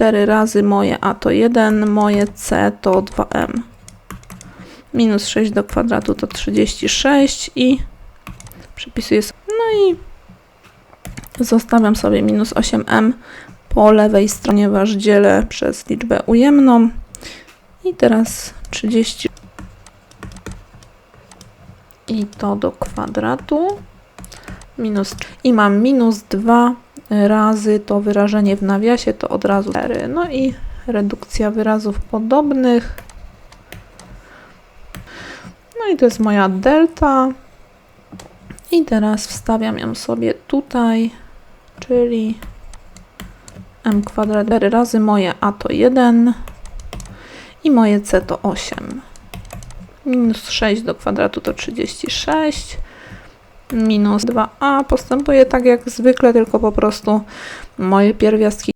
4 razy moje a to 1, moje c to 2m. Minus 6 do kwadratu to 36 i przepisuję sobie. No i zostawiam sobie minus 8m po lewej stronie, ponieważ dzielę przez liczbę ujemną. I teraz 30 i to do kwadratu minus i mam minus 2 razy to wyrażenie w nawiasie to od razu 4. No i redukcja wyrazów podobnych. No i to jest moja delta. I teraz wstawiam ją sobie tutaj, czyli m kwadrat 4 razy moje a to 1 i moje c to 8. Minus 6 do kwadratu to 36. Minus 2a postępuje tak jak zwykle, tylko po prostu moje pierwiastki